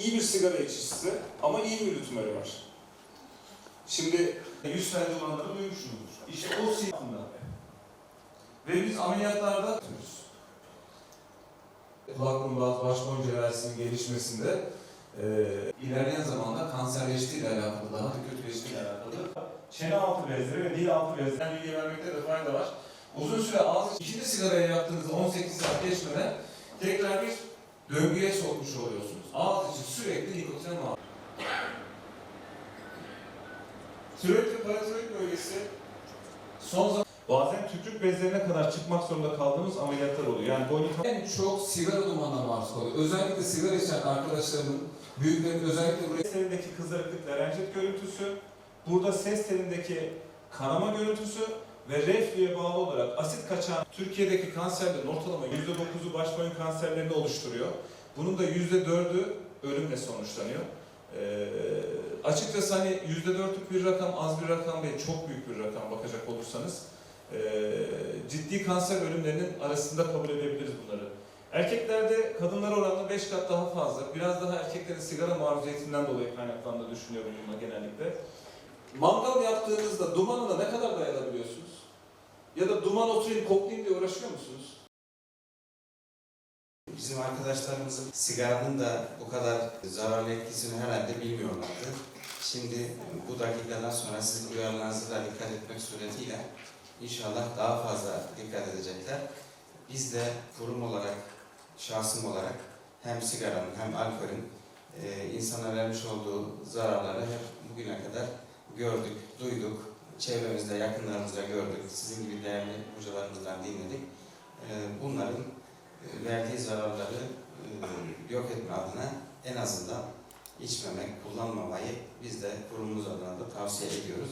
iyi bir sigara içicisi ama iyi bir tümörü var. Şimdi Yüz felci olanları duymuşsunuzdur. İşte o siyahında. Ve biz ameliyatlarda yapıyoruz. Kulak burun boğaz baş boyun gelişmesinde e, ilerleyen zamanda kanserleştiğiyle alakalı, daha da kötüleştiğiyle alakalı çene altı bezleri ve dil altı bezleri bilgi vermekte de fayda var. Uzun süre ağız ikinci sigaraya yaktığınızda 18 saat geçmeden tekrar bir döngüye sokmuş oluyorsunuz. Ağız için nikotin var. Sürekli paratiroid bölgesi son zaman bazen tükürük bezlerine kadar çıkmak zorunda kaldığımız ameliyatlar oluyor. Yani boynu En çok sigara dumanına maruz kalıyor. Özellikle sigara içen arkadaşlarımın, büyüklerin özellikle buraya ses telindeki kızarıklık larenjit görüntüsü, burada ses telindeki kanama görüntüsü ve reflüye bağlı olarak asit kaçan Türkiye'deki kanserlerin ortalama %9'u baş boyun kanserlerini oluşturuyor. Bunun da %4'ü ölümle sonuçlanıyor. Ee, açıkçası hani %4'lük bir rakam az bir rakam değil, çok büyük bir rakam bakacak olursanız. Ee, ciddi kanser ölümlerinin arasında kabul edebiliriz bunları. Erkeklerde kadınlara oranla 5 kat daha fazla. Biraz daha erkeklerin sigara maruziyetinden dolayı kaynaklandığını düşünüyorum buna genellikle. Mangal yaptığınızda dumanına ne kadar dayanabiliyorsunuz? Ya da duman oturayım koklayayım diye uğraşıyor musunuz? Bizim arkadaşlarımızın sigaranın da bu kadar zararlı etkisini herhalde bilmiyorlardı. Şimdi bu dakikadan sonra sizin uyarılarınıza da dikkat etmek suretiyle inşallah daha fazla dikkat edecekler. Biz de kurum olarak, şahsım olarak hem sigaranın hem alkolün e, insana vermiş olduğu zararları hep bugüne kadar gördük, duyduk. Çevremizde, yakınlarımızda gördük. Sizin gibi değerli hocalarımızdan dinledik. E, bunların verdiği zararları e, yok etme adına en azından içmemek, kullanmamayı biz de kurumumuz adına da tavsiye ediyoruz.